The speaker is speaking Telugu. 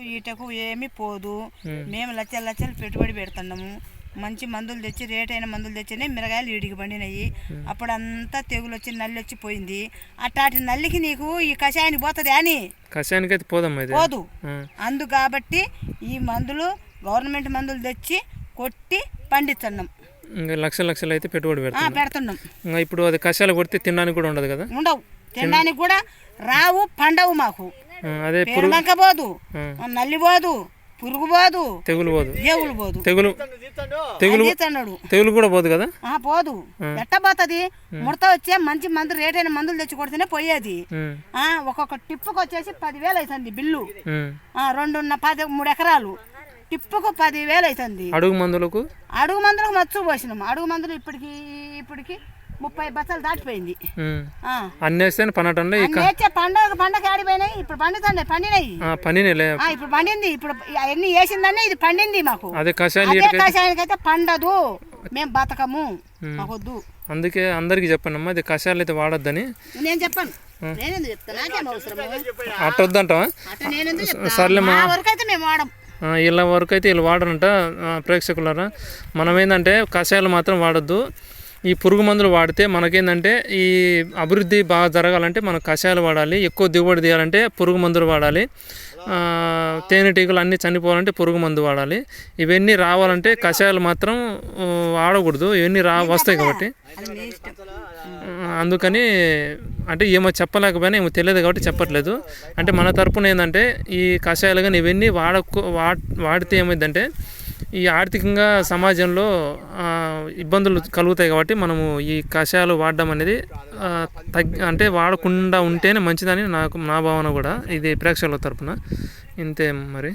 ఈటకు ఏమీ పోదు. మేము లచ్చలు లచ్చలు పెట్టుబడి పెడుతున్నాము. మంచి మందులు తెచ్చి రేట్ అయిన మందులు తెచ్చినాయి మిరగాయలు ఈడికి పండినాయి. అప్పుడంతా తెగులు వచ్చి నల్లి వచ్చి పోయింది. అట్లాంటి నల్లికి నీకు ఈ కషాయానికి పోతుంది అని? కషాయానికి అయితే పోదమ్మా పోదు. అందు కాబట్టి ఈ మందులు గవర్నమెంట్ మందులు తెచ్చి కొట్టి పండిస్తున్నాం. ఇంకా లక్షల లక్షలు అయితే పెట్టుబడి పెడతాం పెడుతున్నాం. ఇంకా ఇప్పుడు అది కషాయాలు కొడితే తినడానికి కూడా ఉండదు కదా? ఉండవు. తినడానికి కూడా రావు పండవు మాకు. అదే పెరుగంక పోదు నల్లి పోదు పురుగు పోదు తెగులు పోదు దేవులు పోదు తెగులు తెగులు తెగులు కూడా పోదు కదా? ఆ పోదు. ఎట్ట పోతుంది? ముడత వచ్చే మంచి మందు రేట్ అయిన మందులు తెచ్చి కొడితేనే పోయేది. ఆ. ఒక్కొక్క టిప్పుకు వచ్చేసి పదివేలు అవుతుంది బిల్లు. ఆ. రెండున్న పది మూడు ఎకరాలు. టిప్పుకు పదివేలు అవుతుంది అడుగు మందులకు? అడుగు మందులకు మచ్చు పోసినాం. అడుగు మందులు ఇప్పటికి ఇప్పటికి ముప్పై బస్తాలు దాటిపోయింది. అన్ని పనటంలో ఇక నేర్చే పండగ పండగ ఆడిపోయినాయి. ఇప్పుడు పండుతుంది పండినాయి. ఆ, ఇప్పుడు పండింది. ఇప్పుడు అవన్నీ వేసిందనే ఇది పండింది మాకు. అదే వీటికి కషాయానికైతే పండదు. మేము బతకము. మాకొద్దు. అందుకే అందరికీ చెప్పండి అమ్మా ఇది కషాయాలు అయితే వాడొద్దని. నేను చెప్పాను. నేనెందుకు చెప్తా? నాకేం అవసరము? అట్ట వద్దంటావా? అట్ట నేనెందుకు చెప్తా? సర్లే మా వరకు అయితే మేము వాడం వీళ్ళ వరకు అయితే వీళ్ళు వాడరంట ప్రేక్షకులారా. మనం ఏంటంటే కషాయాలు మాత్రం వాడొద్దు. ఈ పురుగు మందులు వాడితే మనకేంటంటే ఈ అభివృద్ధి బాగా జరగాలంటే మనం కషాయాలు వాడాలి ఎక్కువ దిగుబడి తీయాలంటే పురుగు మందులు వాడాలి తేనెటీగలు అన్నీ చనిపోవాలంటే పురుగు మందు వాడాలి. ఇవన్నీ రావాలంటే కషాయాలు మాత్రం వాడకూడదు ఇవన్నీ రా వస్తాయి కాబట్టి. అందుకని అంటే ఏమో చెప్పలేకపోయినా ఏమో తెలియదు కాబట్టి చెప్పట్లేదు. అంటే మన తరపున ఏంటంటే ఈ కషాయాలు కానీ ఇవన్నీ వాడకు వా వాడితే ఏమైందంటే ఈ ఆర్థికంగా సమాజంలో ఇబ్బందులు కలుగుతాయి కాబట్టి మనము ఈ కషాయాలు వాడడం అనేది తగ్గి అంటే వాడకుండా ఉంటేనే మంచిదని నాకు నా భావన కూడా. ఇది ప్రేక్షకుల తరపున. ఇంతే మరి.